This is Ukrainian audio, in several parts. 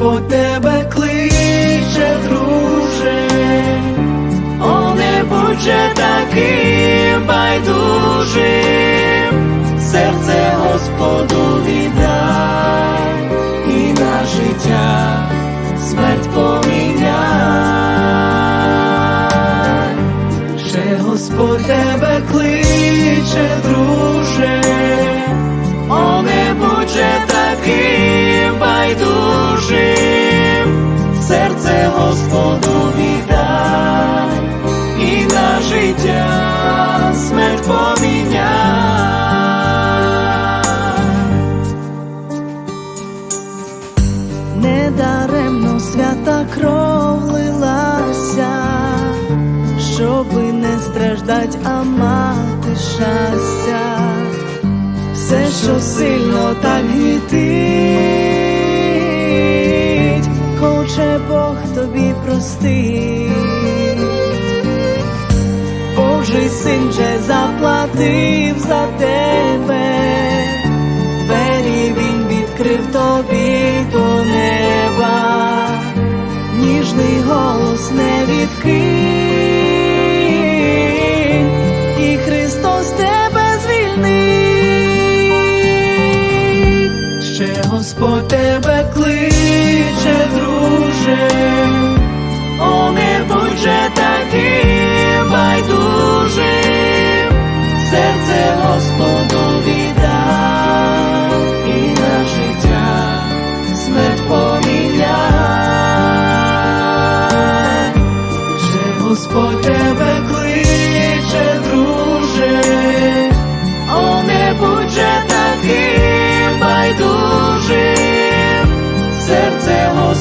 Господь тебе кличе, друже, о не таким байдужим, серце Господу віддай Недаремно свята кров лилася, щоби не страждать, а мати щастя, все, що сильно так гнітить, хоче Бог тобі простить. Божий син вже заплатив за тебе, Христос тебе звільнить. Ще Господь тебе кличе, друже. О, не будь таким байдужим, серце Господу віддай і на життя смерть поміняй. Ще Господь тебе кличе,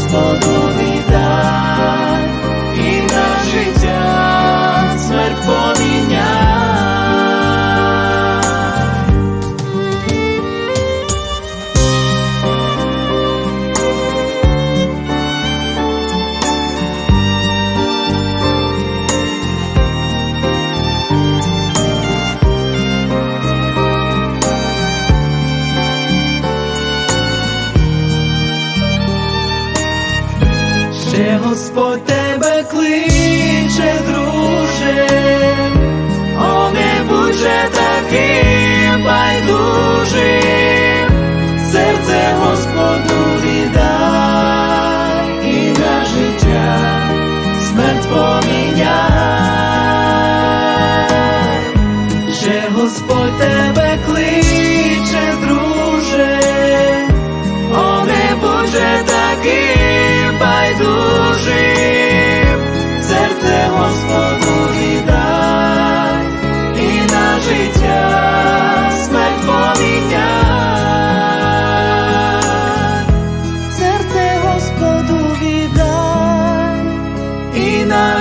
серце Ще Господь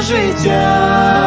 Серце Господу